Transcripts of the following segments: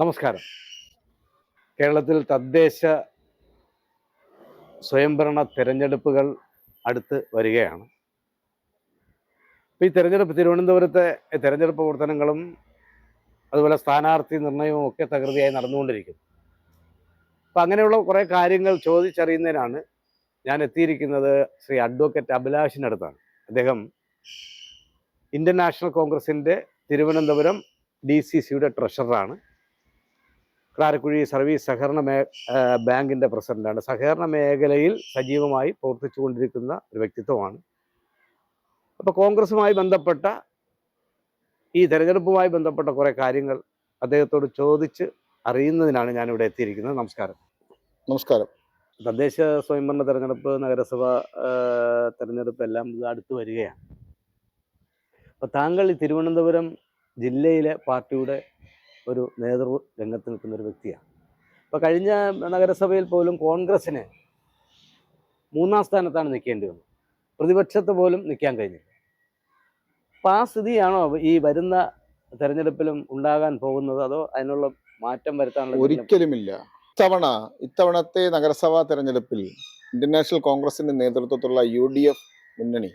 നമസ്കാരം. കേരളത്തിൽ തദ്ദേശ സ്വയംഭരണ തിരഞ്ഞെടുപ്പുകൾ അടുത്ത് വരികയാണ്. ഈ തിരഞ്ഞെടുപ്പ് തിരുവനന്തപുരത്തെ തിരഞ്ഞെടുപ്പ് പ്രവർത്തനങ്ങളും അതുപോലെ സ്ഥാനാർത്ഥി നിർണയവും ഒക്കെ തകൃതിയായി നടന്നുകൊണ്ടിരിക്കുന്നു. അപ്പം അങ്ങനെയുള്ള കുറേ കാര്യങ്ങൾ ചോദിച്ചറിയുന്നതിനാണ് ഞാൻ എത്തിയിരിക്കുന്നത് ശ്രീ അഡ്വക്കേറ്റ് അഭിലാഷിനടുത്താണ് അദ്ദേഹം ഇന്ത്യൻ നാഷണൽ കോൺഗ്രസിന്റെ തിരുവനന്തപുരം ഡി സി സിയുടെ ട്രഷററാണ്. കാരക്കുഴി സർവീസ് സഹകരണ മേ ബാങ്കിന്റെ പ്രസിഡന്റാണ് സഹകരണ മേഖലയിൽ സജീവമായി പ്രവർത്തിച്ചുകൊണ്ടിരിക്കുന്ന ഒരു വ്യക്തിത്വമാണ്. അപ്പോൾ കോൺഗ്രസുമായി ബന്ധപ്പെട്ട ഈ തെരഞ്ഞെടുപ്പുമായി ബന്ധപ്പെട്ട കുറേ കാര്യങ്ങൾ അദ്ദേഹത്തോട് ചോദിച്ച് അറിയുന്നതിനാണ് ഞാനിവിടെ എത്തിയിരിക്കുന്നത്. നമസ്കാരം. നമസ്കാരം. തദ്ദേശ സ്വയംഭരണ തെരഞ്ഞെടുപ്പ് നഗരസഭ തെരഞ്ഞെടുപ്പ് എല്ലാം ഇത് അടുത്ത് വരികയാണ്. അപ്പോൾ താങ്കൾ ഈ തിരുവനന്തപുരം ജില്ലയിലെ പാർട്ടിയുടെ ഒരു നേതൃ രംഗത്ത് നിൽക്കുന്ന ഒരു വ്യക്തിയാണ്. ഇപ്പോൾ കഴിഞ്ഞ നഗരസഭയിൽ പോലും കോൺഗ്രസ്സിന് മൂന്നാം സ്ഥാനത്താണ് നിൽക്കേണ്ടി വന്നത്. പ്രതിപക്ഷത്ത് പോലും നിൽക്കാൻ കഴിഞ്ഞില്ല. അപ്പോൾ ആ സ്ഥിതിയാണോ ഈ വരുന്ന തെരഞ്ഞെടുപ്പിലും ഉണ്ടാകാൻ പോകുന്നത്? അതോ അതിനുള്ള മാറ്റം വരുത്താനുള്ള ഒരിക്കലുമില്ല. ഇത്തവണ ഇത്തവണത്തെ നഗരസഭാ തെരഞ്ഞെടുപ്പിൽ ഇന്ത്യൻ കോൺഗ്രസിന്റെ നേതൃത്വത്തിലുള്ള യു ഡി എഫ് മുന്നണി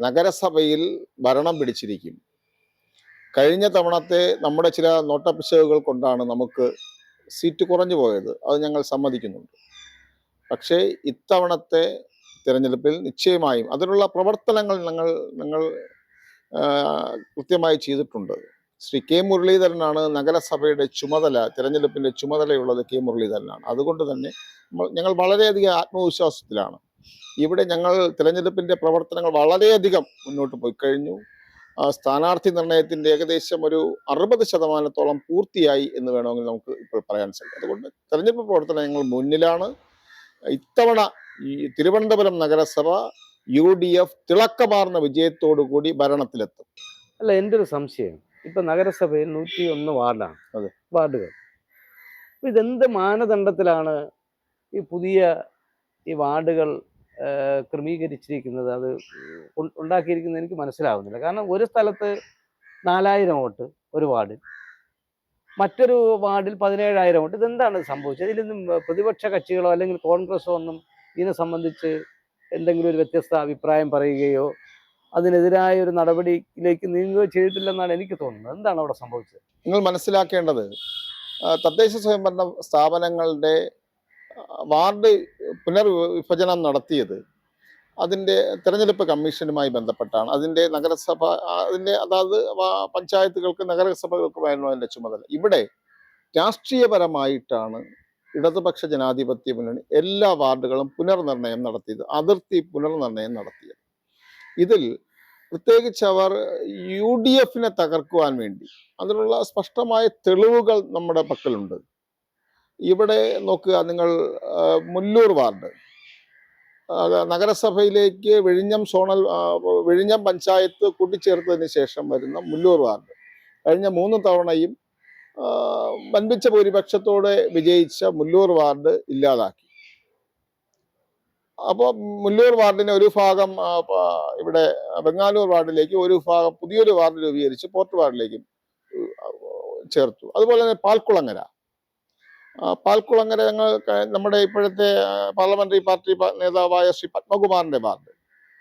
നഗരസഭയിൽ ഭരണം പിടിച്ചിരിക്കും. കഴിഞ്ഞ തവണത്തെ നമ്മുടെ ചില നോട്ടപ്പിശകുകൾ കൊണ്ടാണ് നമുക്ക് സീറ്റ് കുറഞ്ഞു പോയത്. അത് ഞങ്ങൾ സമ്മതിക്കുന്നുണ്ട്. പക്ഷേ ഇത്തവണത്തെ തിരഞ്ഞെടുപ്പിൽ നിശ്ചയമായും അതിനുള്ള പ്രവർത്തനങ്ങൾ ഞങ്ങൾ ഞങ്ങൾ കൃത്യമായി ചെയ്തിട്ടുണ്ട്. ശ്രീ കെ മുരളീധരനാണ് നഗരസഭയുടെ ചുമതല തിരഞ്ഞെടുപ്പിന്റെ ചുമതലയുള്ളത് കെ മുരളീധരനാണ്. അതുകൊണ്ട് തന്നെ ഞങ്ങൾ വളരെയധികം ആത്മവിശ്വാസത്തിലാണ്. ഇവിടെ ഞങ്ങൾ തിരഞ്ഞെടുപ്പിന്റെ പ്രവർത്തനങ്ങൾ വളരെയധികം മുന്നോട്ട് പോയി കഴിഞ്ഞു. സ്ഥാനാർത്ഥി നിർണയത്തിന്റെ ഏകദേശം ഒരു അറുപത് ശതമാനത്തോളം പൂർത്തിയായി എന്ന് വേണമെങ്കിൽ നമുക്ക് ഇപ്പോൾ പറയാൻ സാധിക്കും. അതുകൊണ്ട് തെരഞ്ഞെടുപ്പ് പ്രവർത്തനങ്ങൾ മുന്നിലാണ്. ഇത്തവണ ഈ തിരുവനന്തപുരം നഗരസഭ യു ഡി എഫ് തിളക്കമാർന്ന വിജയത്തോടു കൂടി ഭരണത്തിലെത്തും. അല്ല എന്റെ ഒരു സംശയം. ഇപ്പൊ നഗരസഭയിൽ നൂറ്റി ഒന്ന് വാർഡാണ്. അതെ. വാർഡുകൾ. ഇതെന്ത് മാനദണ്ഡത്തിലാണ് ഈ പുതിയ ഈ വാർഡുകൾ ക്രമീകരിച്ചിരിക്കുന്നത് അത് ഉണ്ടാക്കിയിരിക്കുന്നത് എനിക്ക് മനസ്സിലാവുന്നില്ല. കാരണം ഒരു സ്ഥലത്ത് നാലായിരം വോട്ട് ഒരു വാർഡിൽ മറ്റൊരു വാർഡിൽ പതിനേഴായിരം വോട്ട്. ഇതെന്താണ് സംഭവിച്ചത്? ഇതിലൊന്നും പ്രതിപക്ഷ കക്ഷികളോ അല്ലെങ്കിൽ കോൺഗ്രസോ ഒന്നും ഇതിനെ സംബന്ധിച്ച് എന്തെങ്കിലും ഒരു വ്യത്യസ്ത അഭിപ്രായം പറയുകയോ അതിനെതിരായ ഒരു നടപടിയിലേക്ക് നീങ്ങുകയോ ചെയ്തിട്ടില്ലെന്നാണ് എനിക്ക് തോന്നുന്നത്. എന്താണ് അവിടെ സംഭവിച്ചത്? നിങ്ങൾ മനസ്സിലാക്കേണ്ടത് തദ്ദേശ സ്വയംഭരണ സ്ഥാപനങ്ങളുടെ വാർഡ് പുനർവിഭജനം നടത്തിയത് അതിന്റെ തെരഞ്ഞെടുപ്പ് കമ്മീഷനുമായി ബന്ധപ്പെട്ടാണ്. അതിന്റെ നഗരസഭ അതിന്റെ അതായത് പഞ്ചായത്തുകൾക്ക് നഗരസഭകൾക്കുമായിരുന്നു അതിന്റെ ചുമതല. ഇവിടെ രാഷ്ട്രീയപരമായിട്ടാണ് ഇടതുപക്ഷ ജനാധിപത്യ മുന്നണി എല്ലാ വാർഡുകളും പുനർനിർണയം നടത്തിയത് അതിർത്തി പുനർനിർണയം നടത്തിയത്. ഇതിൽ പ്രത്യേകിച്ച് അവർ യു ഡി എഫിനെ തകർക്കുവാൻ വേണ്ടി അതിനുള്ള സ്പഷ്ടമായ തെളിവുകൾ നമ്മുടെ പക്കലുണ്ട്. ഇവിടെ നോക്കുക നിങ്ങൾ മുല്ലൂർ വാർഡ്. നഗരസഭയിലേക്ക് വിഴിഞ്ഞം സോണൽ വിഴിഞ്ഞം പഞ്ചായത്ത് കൂട്ടിച്ചേർത്തതിന് ശേഷം വരുന്ന മുല്ലൂർ വാർഡ്. കഴിഞ്ഞ മൂന്ന് തവണയും വൻപിച്ച ഭൂരിപക്ഷത്തോടെ വിജയിച്ച മുല്ലൂർ വാർഡ് ഇല്ലാതാക്കി. അപ്പോൾ മുല്ലൂർ വാർഡിനെ ഒരു ഭാഗം ഇവിടെ ബംഗാലൂർ വാർഡിലേക്ക് ഒരു ഭാഗം പുതിയൊരു വാർഡ് രൂപീകരിച്ച് പോർട്ട് വാർഡിലേക്കും ചേർത്തു. അതുപോലെ തന്നെ പാൽക്കുളങ്ങര. പാൽക്കുളങ്ങര ഞങ്ങൾ നമ്മുടെ ഇപ്പോഴത്തെ പാർലമെന്ററി പാർട്ടി നേതാവായ ശ്രീ പത്മകുമാറിന്റെ വാർഡ്.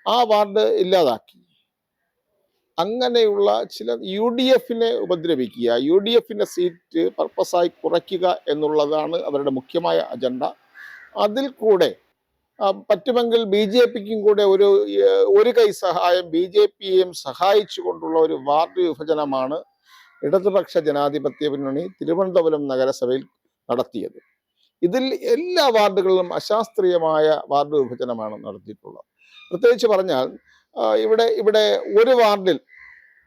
ആ വാർഡ് ഇല്ലാതാക്കി. അങ്ങനെയുള്ള ചില യു ഡി എഫിനെ ഉപദ്രവിക്കുക യു ഡി എഫിന്റെ സീറ്റ് പർപ്പസായി കുറയ്ക്കുക എന്നുള്ളതാണ് അവരുടെ മുഖ്യമായ അജണ്ട. അതിൽ കൂടെ പറ്റുമെങ്കിൽ ബി ജെ പിക്കും കൂടെ ഒരു ഒരു കൈ സഹായം ബി ജെ പിയെയും സഹായിച്ചുകൊണ്ടുള്ള ഒരു വാർഡ് വിഭജനമാണ് ഇടതുപക്ഷ ജനാധിപത്യ മുന്നണി തിരുവനന്തപുരം നഗരസഭയിൽ നടത്തിയത്. ഇതിൽ എല്ലാ വാർഡുകളിലും അശാസ്ത്രീയമായ വാർഡ് വിഭജനമാണ് നടത്തിയിട്ടുള്ളത്. പ്രത്യേകിച്ച് പറഞ്ഞാൽ ഇവിടെ ഇവിടെ ഒരു വാർഡിൽ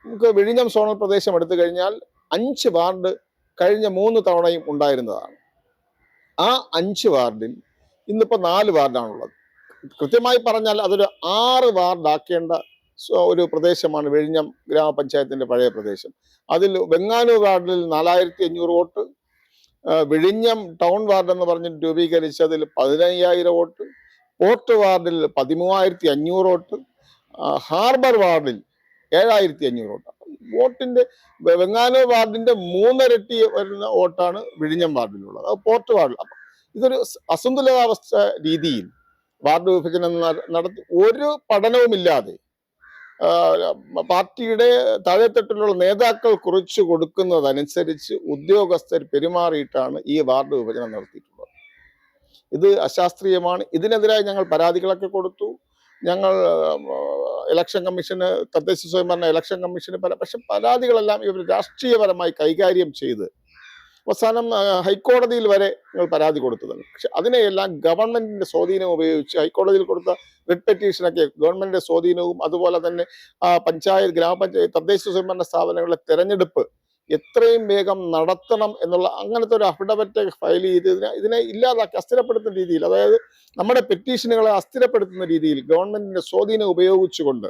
നമുക്ക് വിഴിഞ്ഞം സോണൽ പ്രദേശം എടുത്തു കഴിഞ്ഞാൽ അഞ്ച് വാർഡ് കഴിഞ്ഞ മൂന്ന് തവണയും ഉണ്ടായിരുന്നതാണ്. ആ അഞ്ച് വാർഡിൽ ഇന്നിപ്പോൾ നാല് വാർഡാണുള്ളത്. കൃത്യമായി പറഞ്ഞാൽ അതൊരു ആറ് വാർഡാക്കേണ്ട ഒരു പ്രദേശമാണ് വിഴിഞ്ഞം ഗ്രാമപഞ്ചായത്തിന്റെ പഴയ പ്രദേശം. അതിൽ വെങ്ങാനൂർ വാർഡിൽ നാലായിരത്തി അഞ്ഞൂറ് വോട്ട് വിഴിഞ്ഞം ടൗൺ വാർഡ് എന്ന് പറഞ്ഞ് രൂപീകരിച്ചതിൽ പതിനയ്യായിരം വോട്ട് പോർട്ട് വാർഡിൽ പതിമൂവായിരത്തി അഞ്ഞൂറ് വോട്ട് ഹാർബർ വാർഡിൽ ഏഴായിരത്തി അഞ്ഞൂറ് വോട്ട് വോട്ടിന്റെ വെങ്ങാനോ വെങ്ങാനൂർ വാർഡിന്റെ മൂന്നിരട്ടി വരുന്ന വോട്ടാണ് വിഴിഞ്ഞം വാർഡിലുള്ളത്. അത് പോർട്ട് വാർഡിൽ. അപ്പൊ ഇതൊരു അസന്തുലിതാവസ്ഥ രീതിയിൽ വാർഡ് വിഭജനം നട- നടത്തി ഒരു പഠനവുമില്ലാതെ പാർട്ടിയുടെ താഴെത്തട്ടിലുള്ള നേതാക്കൾ കുറിച്ചു കൊടുക്കുന്നതനുസരിച്ച് ഉദ്യോഗസ്ഥർ പെരുമാറിയിട്ടാണ് ഈ വാർഡ് വിഭജനം നടത്തിയിട്ടുള്ളത്. ഇത് അശാസ്ത്രീയമാണ്. ഇതിനെതിരായി ഞങ്ങൾ പരാതികളൊക്കെ കൊടുത്തു. ഞങ്ങൾ ഇലക്ഷൻ കമ്മീഷന് തദ്ദേശ സ്വയംഭരണ ഇലക്ഷൻ കമ്മീഷന് പല പക്ഷെ പരാതികളെല്ലാം ഇവർ രാഷ്ട്രീയപരമായി കൈകാര്യം ചെയ്ത് അവസാനം ഹൈക്കോടതിയിൽ വരെ നിങ്ങൾ പരാതി കൊടുത്തതാണ്. പക്ഷെ അതിനെയെല്ലാം ഗവൺമെന്റിന്റെ സ്വാധീനം ഉപയോഗിച്ച് ഹൈക്കോടതിയിൽ കൊടുത്ത റിട്ട് പെറ്റീഷനൊക്കെ ഗവൺമെന്റിന്റെ സ്വാധീനവും അതുപോലെ തന്നെ പഞ്ചായത്ത് ഗ്രാമപഞ്ചായത്ത് തദ്ദേശ സ്വയംഭരണ സ്ഥാപനങ്ങളുടെ തെരഞ്ഞെടുപ്പ് എത്രയും വേഗം നടത്തണം എന്നുള്ള അങ്ങനത്തെ ഒരു അഫിഡവിറ്റ് ഫയൽ ചെയ്ത് ഇതിനെ ഇതിനെ ഇല്ലാതാക്കി അസ്ഥിരപ്പെടുത്തുന്ന രീതിയിൽ അതായത് നമ്മുടെ പെറ്റീഷനുകളെ അസ്ഥിരപ്പെടുത്തുന്ന രീതിയിൽ ഗവൺമെന്റിന്റെ സ്വാധീനം ഉപയോഗിച്ചുകൊണ്ട്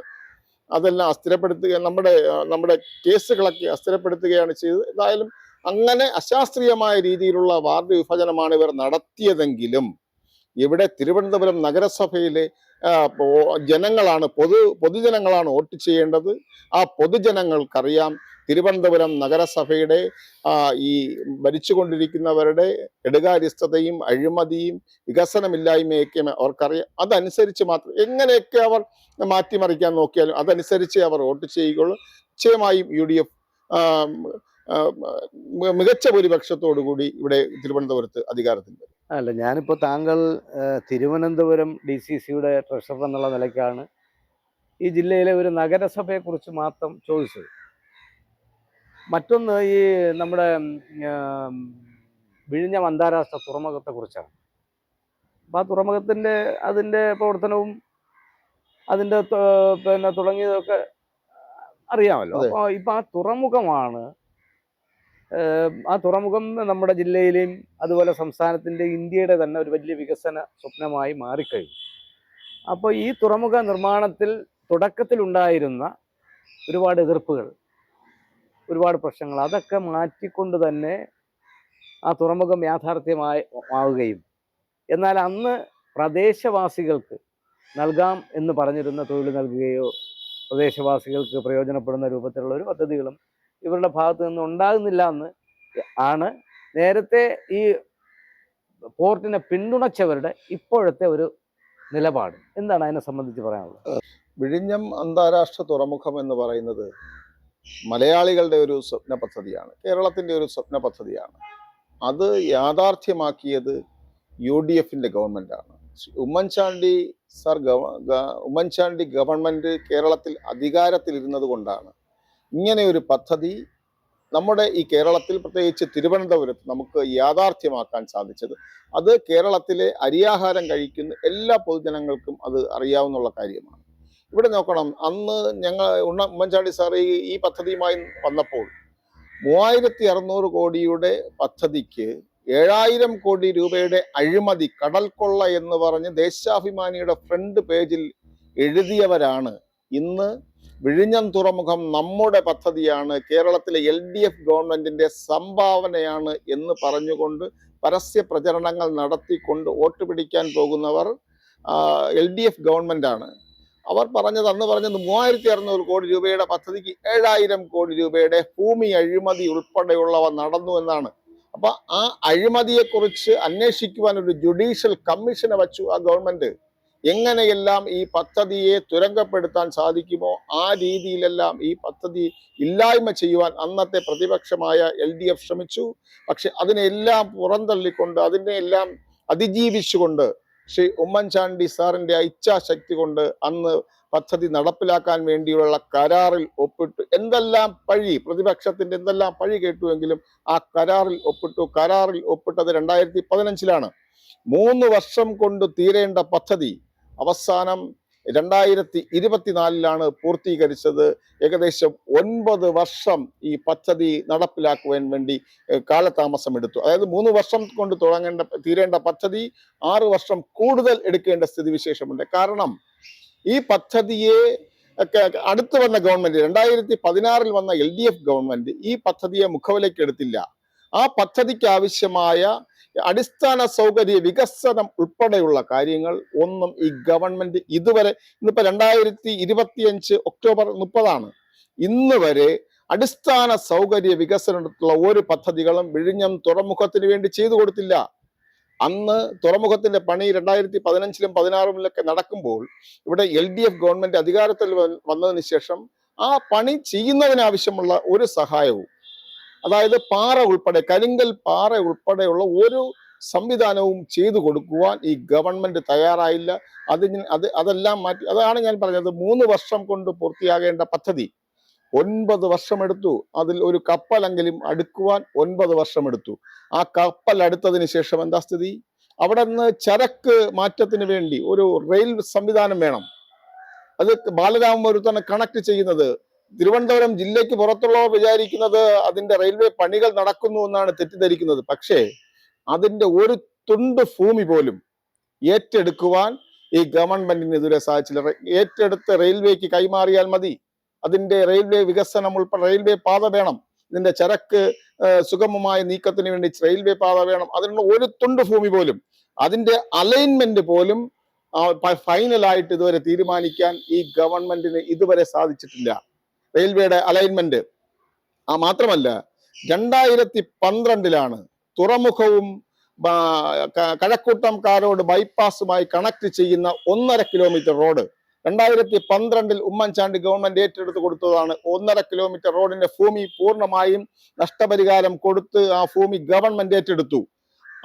അതെല്ലാം അസ്ഥിരപ്പെടുത്തുക നമ്മുടെ നമ്മുടെ കേസുകളൊക്കെ അസ്ഥിരപ്പെടുത്തുകയാണ് ചെയ്തത്. എന്തായാലും അങ്ങനെ അശാസ്ത്രീയമായ രീതിയിലുള്ള വാർഡ് വിഭജനമാണ് ഇവർ നടത്തിയതെങ്കിലും ഇവിടെ തിരുവനന്തപുരം നഗരസഭയിലെ ജനങ്ങളാണ് പൊതു പൊതുജനങ്ങളാണ് വോട്ട് ചെയ്യേണ്ടത്. ആ പൊതുജനങ്ങൾക്കറിയാം തിരുവനന്തപുരം നഗരസഭയുടെ ഈ ഭരിച്ചുകൊണ്ടിരിക്കുന്നവരുടെ എടുകാര്യസ്ഥതയും അഴിമതിയും വികസനമില്ലായ്മയൊക്കെ അവർക്കറിയാം. അതനുസരിച്ച് മാത്രം എങ്ങനെയൊക്കെ അവർ മാറ്റിമറിക്കാൻ നോക്കിയാലും അതനുസരിച്ച് അവർ വോട്ട് ചെയ്യുകയുള്ളൂ. നിശ്ചയമായും യു ഡി എഫ് മികച്ച ഭൂരിപക്ഷത്തോടു കൂടി ഇവിടെ തിരുവനന്തപുരത്ത് അധികാരത്തിൽ വരും അല്ല ഞാനിപ്പോൾ താങ്കൾ തിരുവനന്തപുരം ഡി സി സിയുടെ ട്രഷറർ എന്നുള്ള നിലയ്ക്കാണ് ഈ ജില്ലയിലെ ഒരു നഗരസഭയെക്കുറിച്ച് മാത്രം ചോദിച്ചത്. മറ്റൊന്ന് ഈ നമ്മുടെ വിഴിഞ്ഞ അന്താരാഷ്ട്ര തുറമുഖത്തെക്കുറിച്ചാണ്. അപ്പോൾ ആ തുറമുഖത്തിന്റെ അതിന്റെ പ്രവർത്തനവും അതിന്റെ പിന്നെ തുടങ്ങിയതൊക്കെ അറിയാമല്ലോ. അപ്പോൾ ഇപ്പം ആ തുറമുഖമാണ് ആ തുറമുഖം നമ്മുടെ ജില്ലയിലെയും അതുപോലെ സംസ്ഥാനത്തിന്റെ ഇന്ത്യയുടെ തന്നെ ഒരു വലിയ വികസന സ്വപ്നമായി മാറിക്കഴിഞ്ഞു. അപ്പോൾ ഈ തുറമുഖ നിർമ്മാണത്തിൽ തുടക്കത്തിലുണ്ടായിരുന്ന ഒരുപാട് എതിർപ്പുകൾ ഒരുപാട് പ്രശ്നങ്ങൾ അതൊക്കെ മാറ്റിക്കൊണ്ട് തന്നെ ആ തുറമുഖം യാഥാർത്ഥ്യമായി ആവുകയും. എന്നാൽ അന്ന് പ്രദേശവാസികൾക്ക് നൽകാം എന്ന് പറഞ്ഞിരുന്ന തൊഴിൽ നൽകുകയോ പ്രദേശവാസികൾക്ക് പ്രയോജനപ്പെടുന്ന രൂപത്തിലുള്ള ഒരു പദ്ധതികളും ഇവരുടെ ഭാഗത്ത് നിന്ന് ഉണ്ടാകുന്നില്ല എന്ന് ആണ് നേരത്തെ ഈ പോർട്ടിനെ പിന്തുണച്ചവരുടെ ഇപ്പോഴത്തെ ഒരു നിലപാട്. എന്താണ് അതിനെ സംബന്ധിച്ച് പറയാനുള്ളത്? വിഴിഞ്ഞം അന്താരാഷ്ട്ര തുറമുഖം എന്ന് പറയുന്നത് മലയാളികളുടെ ഒരു സ്വപ്ന പദ്ധതിയാണ്. കേരളത്തിന്റെ ഒരു സ്വപ്ന പദ്ധതിയാണ്. അത് യാഥാർത്ഥ്യമാക്കിയത് യു ഡി എഫിന്റെ ഗവൺമെന്റാണ് ഉമ്മൻചാണ്ടി സർ ഗവ ഉമ്മൻചാണ്ടി ഗവൺമെന്റ് കേരളത്തിൽ അധികാരത്തിലിരുന്നത് കൊണ്ടാണ്. ഇങ്ങനെ ഒരു പദ്ധതി നമ്മുടെ ഈ കേരളത്തിൽ പ്രത്യേകിച്ച് തിരുവനന്തപുരത്ത് നമുക്ക് യാഥാർത്ഥ്യമാക്കാൻ സാധിച്ചത്. അത് കേരളത്തിലെ അരിയാഹാരം കഴിക്കുന്ന എല്ലാ പൊതുജനങ്ങൾക്കും അത് അറിയാവുന്ന കാര്യമാണ്. ഇവിടെ നോക്കണം അന്ന് ഞങ്ങൾ ഉണ്ണ ഉമ്മൻചാണ്ടി സാർ ഈ പദ്ധതിയുമായി വന്നപ്പോൾ മൂവായിരത്തി അറുന്നൂറ് കോടിയുടെ പദ്ധതിക്ക് ഏഴായിരം കോടി രൂപയുടെ അഴിമതി കടൽക്കൊള്ള കൊള്ള എന്ന് പറഞ്ഞ് ദേശാഭിമാനിയുടെ ഫ്രണ്ട് പേജിൽ എഴുതിയവരാണ് ഇന്ന് വിഴിഞ്ഞം തുറമുഖം നമ്മുടെ പദ്ധതിയാണ്. കേരളത്തിലെ എൽ ഡി എഫ് ഗവൺമെന്റിന്റെ സംഭാവനയാണ് എന്ന് പറഞ്ഞുകൊണ്ട് പരസ്യ പ്രചരണങ്ങൾ നടത്തിക്കൊണ്ട് വോട്ട് പിടിക്കാൻ പോകുന്നവർ എൽ ഡി എഫ് ഗവൺമെന്റാണ്. അവർ പറഞ്ഞത് അന്ന് പറഞ്ഞത് മൂവായിരത്തി അറുന്നൂറ് കോടി രൂപയുടെ പദ്ധതിക്ക് ഏഴായിരം കോടി രൂപയുടെ ഭൂമി അഴിമതി ഉൾപ്പെടെയുള്ളവ നടന്നു എന്നാണ്. അപ്പൊ ആ അഴിമതിയെക്കുറിച്ച് അന്വേഷിക്കുവാൻ ഒരു ജുഡീഷ്യൽ കമ്മീഷനെ വച്ചു ആ ഗവൺമെന്റ്. എങ്ങനെയെല്ലാം ഈ പദ്ധതിയെ തുരങ്കപ്പെടുത്താൻ സാധിക്കുമോ ആ രീതിയിലെല്ലാം ഈ പദ്ധതി ഇല്ലായ്മ ചെയ്യുവാൻ അന്നത്തെ പ്രതിപക്ഷമായ എൽ ഡി എഫ് ശ്രമിച്ചു. പക്ഷെ അതിനെല്ലാം പുറന്തള്ളിക്കൊണ്ട് അതിനെല്ലാം അതിജീവിച്ചുകൊണ്ട് ശ്രീ ഉമ്മൻചാണ്ടി സാറിന്റെ ഇച്ഛാശക്തി കൊണ്ട് അന്ന് പദ്ധതി നടപ്പിലാക്കാൻ വേണ്ടിയുള്ള കരാറിൽ ഒപ്പിട്ടു. എന്തെല്ലാം പഴി പ്രതിപക്ഷത്തിന്റെ എന്തെല്ലാം പഴി കേട്ടുവെങ്കിലും ആ കരാറിൽ ഒപ്പിട്ടു. കരാറിൽ ഒപ്പിട്ടത് രണ്ടായിരത്തി പതിനഞ്ചിലാണ്. മൂന്ന് വർഷം കൊണ്ട് തീരേണ്ട പദ്ധതി അവസാനം രണ്ടായിരത്തി ഇരുപത്തിനാലിലാണ് പൂർത്തീകരിച്ചത്. ഏകദേശം ഒൻപത് വർഷം ഈ പദ്ധതി നടപ്പിലാക്കുവാൻ വേണ്ടി കാലതാമസം എടുത്തു. അതായത് മൂന്ന് വർഷം കൊണ്ട് തുടങ്ങേണ്ട തീരേണ്ട പദ്ധതി ആറ് വർഷം കൂടുതൽ എടുക്കേണ്ട സ്ഥിതിവിശേഷമുണ്ട് കാരണം ഈ പദ്ധതിയെ അടുത്ത് വന്ന ഗവൺമെന്റ് രണ്ടായിരത്തി പതിനാറിൽ വന്ന എൽ ഡി എഫ് ഗവൺമെന്റ് ഈ പദ്ധതിയെ മുഖവിലേക്ക് എടുത്തില്ല. ആ പദ്ധതിക്ക് ആവശ്യമായ അടിസ്ഥാന സൗകര്യ വികസനം ഉൾപ്പെടെയുള്ള കാര്യങ്ങൾ ഒന്നും ഈ ഗവൺമെന്റ് ഇതുവരെ ഇന്നിപ്പോ രണ്ടായിരത്തി ഇരുപത്തിയഞ്ച് ഒക്ടോബർ മുപ്പതാണ്. ഇന്ന് വരെ അടിസ്ഥാന സൗകര്യ വികസനത്തിലുള്ള ഒരു പദ്ധതികളും വിഴിഞ്ഞം തുറമുഖത്തിന് വേണ്ടി ചെയ്തു കൊടുത്തില്ല. അന്ന് തുറമുഖത്തിന്റെ പണി രണ്ടായിരത്തി പതിനഞ്ചിലും പതിനാറിലൊക്കെ നടക്കുമ്പോൾ ഇവിടെ എൽ ഡി എഫ് ഗവൺമെന്റ് അധികാരത്തിൽ വന്നതിന് ശേഷം ആ പണി ചെയ്യുന്നതിനാവശ്യമുള്ള ഒരു സഹായവും അതായത് പാറ ഉൾപ്പെടെ കരിങ്കൽ പാറ ഉൾപ്പെടെയുള്ള ഒരു സംവിധാനവും ചെയ്തു കൊടുക്കുവാൻ ഈ ഗവൺമെന്റ് തയ്യാറായില്ല. അത് അത് അതെല്ലാം മാറ്റി അതാണ് ഞാൻ പറഞ്ഞത് മൂന്ന് വർഷം കൊണ്ട് പൂർത്തിയാകേണ്ട പദ്ധതി. ഒൻപത് വർഷമെടുത്തു. അതിൽ ഒരു കപ്പലെങ്കിലും അടുക്കുവാൻ ഒൻപത് വർഷമെടുത്തു. ആ കപ്പൽ അടുത്തതിന് ശേഷം എന്താ സ്ഥിതി? അവിടെ നിന്ന് ചരക്ക് മാറ്റത്തിന് വേണ്ടി ഒരു റെയിൽ സംവിധാനം വേണം. അത് ബാലരാമപുരത്താണ് കണക്ട് ചെയ്യുന്നത് തിരുവനന്തപുരം ജില്ലയ്ക്ക് പുറത്തുള്ളവർ വിചാരിക്കുന്നത് അതിന്റെ റെയിൽവേ പണികൾ നടക്കുന്നു എന്നാണ് തെറ്റിദ്ധരിക്കുന്നത്. പക്ഷേ അതിന്റെ ഒരു തുണ്ട് ഭൂമി പോലും ഏറ്റെടുക്കുവാൻ ഈ ഗവൺമെന്റിന് ഇതുവരെ സാധിച്ചില്ല ഏറ്റെടുത്ത് റെയിൽവേക്ക് കൈമാറിയാൽ മതി. അതിന്റെ റെയിൽവേ വികസനം ഉൾപ്പെടെ റെയിൽവേ പാത വേണം. ഇതിന്റെ ചരക്ക് സുഗമമായ നീക്കത്തിന് വേണ്ടി റെയിൽവേ പാത വേണം. അതിനുള്ള ഒരു തുണ്ട് ഭൂമി പോലും അതിന്റെ അലൈൻമെന്റ് പോലും ഫൈനലായിട്ട് ഇതുവരെ തീരുമാനിക്കാൻ ഈ ഗവൺമെന്റിന് ഇതുവരെ സാധിച്ചിട്ടില്ല. റെയിൽവേയുടെ അലൈൻമെന്റ് ആ മാത്രമല്ല രണ്ടായിരത്തി പന്ത്രണ്ടിലാണ് തുറമുഖവും കഴക്കൂട്ടം കാരോട് ബൈപ്പാസുമായി കണക്ട് ചെയ്യുന്ന ഒന്നര കിലോമീറ്റർ റോഡ് രണ്ടായിരത്തി പന്ത്രണ്ടിൽ ഉമ്മൻചാണ്ടി ഗവൺമെന്റ് ഏറ്റെടുത്ത് കൊടുത്തതാണ് ഒന്നര കിലോമീറ്റർ റോഡിന്റെ ഭൂമി പൂർണമായും നഷ്ടപരിഹാരം കൊടുത്ത് ആ ഭൂമി ഗവൺമെന്റ് ഏറ്റെടുത്തു.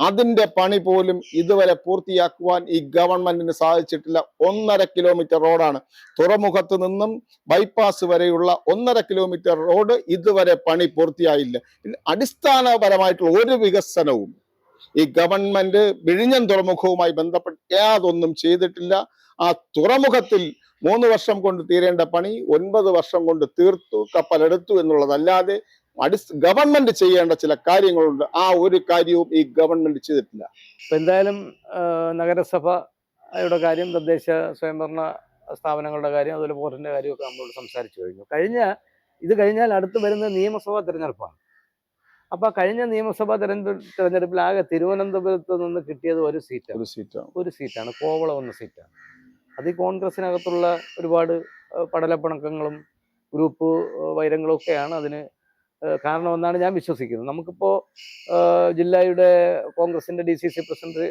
അതിന്റെ പണി പോലും ഇതുവരെ പൂർത്തിയാക്കുവാൻ ഈ ഗവൺമെന്റിന് സാധിച്ചിട്ടില്ല. ഒന്നര കിലോമീറ്റർ റോഡാണ്. തുറമുഖത്ത് നിന്നും ബൈപ്പാസ് വരെയുള്ള ഒന്നര കിലോമീറ്റർ റോഡ് ഇതുവരെ പണി പൂർത്തിയായില്ല. അടിസ്ഥാനപരമായിട്ടുള്ള ഒരു വികസനവും ഈ ഗവൺമെന്റ് വിഴിഞ്ഞൻ തുറമുഖവുമായി ബന്ധപ്പെട്ട് യാതൊന്നും ചെയ്തിട്ടില്ല. ആ തുറമുഖത്തിൽ മൂന്ന് വർഷം കൊണ്ട് തീരേണ്ട പണി ഒൻപത് വർഷം കൊണ്ട് തീർത്തു. കപ്പലെടുത്തു എന്നുള്ളതല്ലാതെ അടിസ് ഗവൺമെന്റ് ചെയ്യേണ്ട ചില കാര്യങ്ങളുണ്ട്. ആ ഒരു കാര്യവും ഈ ഗവൺമെന്റ് ചെയ്തിട്ടില്ല. ഇപ്പം എന്തായാലും നഗരസഭയുടെ കാര്യം തദ്ദേശ സ്വയംഭരണ സ്ഥാപനങ്ങളുടെ കാര്യം അതുപോലെ പോർട്ടിന്റെ കാര്യമൊക്കെ നമ്മളോട് സംസാരിച്ചു കഴിഞ്ഞു. കഴിഞ്ഞ ഇത് കഴിഞ്ഞാൽ അടുത്ത് വരുന്ന നിയമസഭാ തെരഞ്ഞെടുപ്പാണ്. അപ്പൊ കഴിഞ്ഞ നിയമസഭാ തെരഞ്ഞെടുപ്പ് തെരഞ്ഞെടുപ്പിൽ ആകെ തിരുവനന്തപുരത്ത് നിന്ന് കിട്ടിയത് ഒരു സീറ്റാണ്. ഒരു സീറ്റാണ്. ഒരു സീറ്റാണ്. കോവളം എന്ന സീറ്റാണ്. അത് ഈ കോൺഗ്രസിനകത്തുള്ള ഒരുപാട് പടലപ്പണക്കങ്ങളും ഗ്രൂപ്പ് വൈരങ്ങളും ഒക്കെയാണ് അതിന് കാരണമെന്നാണ് ഞാൻ വിശ്വസിക്കുന്നത്. നമുക്കിപ്പോൾ ജില്ലയുടെ കോൺഗ്രസിന്റെ ഡി സി സി പ്രസിഡന്റ്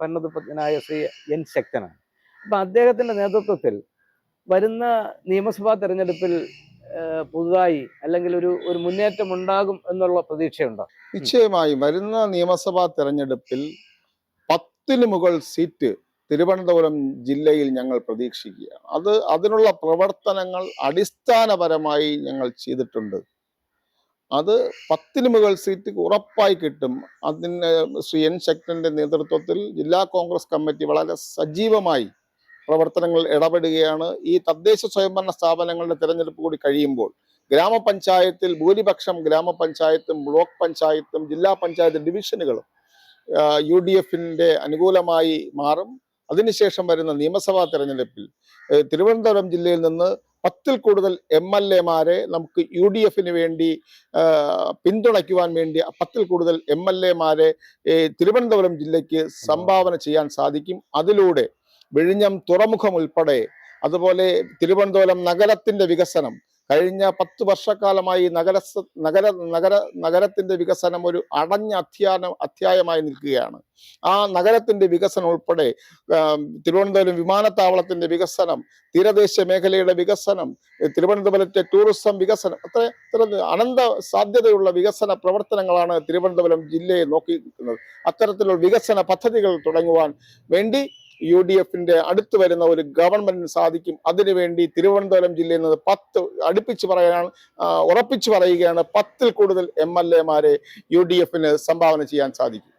പന്നതപജ്ഞനായ ശ്രീ എൻ ശക്തനാണ്. അപ്പം അദ്ദേഹത്തിന്റെ നേതൃത്വത്തിൽ വരുന്ന നിയമസഭാ തെരഞ്ഞെടുപ്പിൽ പുതുതായി അല്ലെങ്കിൽ ഒരു ഒരു മുന്നേറ്റം ഉണ്ടാകും എന്നുള്ള പ്രതീക്ഷയുണ്ട്? നിശ്ചയമായും വരുന്ന നിയമസഭാ തെരഞ്ഞെടുപ്പിൽ പത്തിന് മുകൾ സീറ്റ് തിരുവനന്തപുരം ജില്ലയിൽ ഞങ്ങൾ പ്രതീക്ഷിക്കുകയാണ്. അത് അതിനുള്ള പ്രവർത്തനങ്ങൾ അടിസ്ഥാനപരമായി ഞങ്ങൾ ചെയ്തിട്ടുണ്ട്. അത് പത്തിന് മുകൾ സീറ്റ് ഉറപ്പായി കിട്ടും. അതിന് ശ്രീ എൻ ശക്തന്റെ നേതൃത്വത്തിൽ ജില്ലാ കോൺഗ്രസ് കമ്മിറ്റി വളരെ സജീവമായി പ്രവർത്തനങ്ങൾ ഇടപെടുകയാണ്. ഈ തദ്ദേശ സ്വയംഭരണ സ്ഥാപനങ്ങളുടെ തിരഞ്ഞെടുപ്പ് കൂടി കഴിയുമ്പോൾ ഗ്രാമപഞ്ചായത്തിൽ ഭൂരിപക്ഷം ഗ്രാമപഞ്ചായത്തും ബ്ലോക്ക് പഞ്ചായത്തും ജില്ലാ പഞ്ചായത്ത് ഡിവിഷനുകളും യു ഡി എഫിന്റെ അനുകൂലമായി മാറും. അതിനുശേഷം വരുന്ന നിയമസഭാ തെരഞ്ഞെടുപ്പിൽ തിരുവനന്തപുരം ജില്ലയിൽ നിന്ന് പത്തിൽ കൂടുതൽ എം എൽ എമാരെ നമുക്ക് യു ഡി എഫിന് വേണ്ടി പിന്തുണയ്ക്കുവാൻ വേണ്ടി പത്തിൽ കൂടുതൽ എം എൽ എമാരെ തിരുവനന്തപുരം ജില്ലയ്ക്ക് സംഭാവന ചെയ്യാൻ സാധിക്കും. അതിലൂടെ വിഴിഞ്ഞം തുറമുഖം ഉൾപ്പെടെ അതുപോലെ തിരുവനന്തപുരം നഗരത്തിന്റെ വികസനം കഴിഞ്ഞ പത്ത് വർഷക്കാലമായി നഗര നഗര നഗര നഗരത്തിന്റെ വികസനം ഒരു അടഞ്ഞ അധ്യാന അധ്യായമായി നിൽക്കുകയാണ്. ആ നഗരത്തിന്റെ വികസനം ഉൾപ്പെടെ തിരുവനന്തപുരം വിമാനത്താവളത്തിന്റെ വികസനം തീരദേശ മേഖലയുടെ വികസനം തിരുവനന്തപുരത്തെ ടൂറിസം വികസനം അത്ര ഇത്ര അനന്ത സാധ്യതയുള്ള വികസന പ്രവർത്തനങ്ങളാണ് തിരുവനന്തപുരം ജില്ലയെ നോക്കി നിൽക്കുന്നത് അത്തരത്തിലുള്ള വികസന പദ്ധതികൾ തുടങ്ങുവാൻ വേണ്ടി യു ഡി എഫിന്റെ അടുത്ത് വരുന്ന ഒരു ഗവൺമെന്റിന് സാധിക്കും. അതിനുവേണ്ടി തിരുവനന്തപുരം ജില്ലയിൽ നിന്ന് പത്ത് അടുപ്പിച്ച് പറയാണ് ഉറപ്പിച്ചു പറയുകയാണ് പത്തിൽ കൂടുതൽ എം എൽ എമാരെ യു ഡി എഫിന് സംഭാവന ചെയ്യാൻ സാധിക്കും.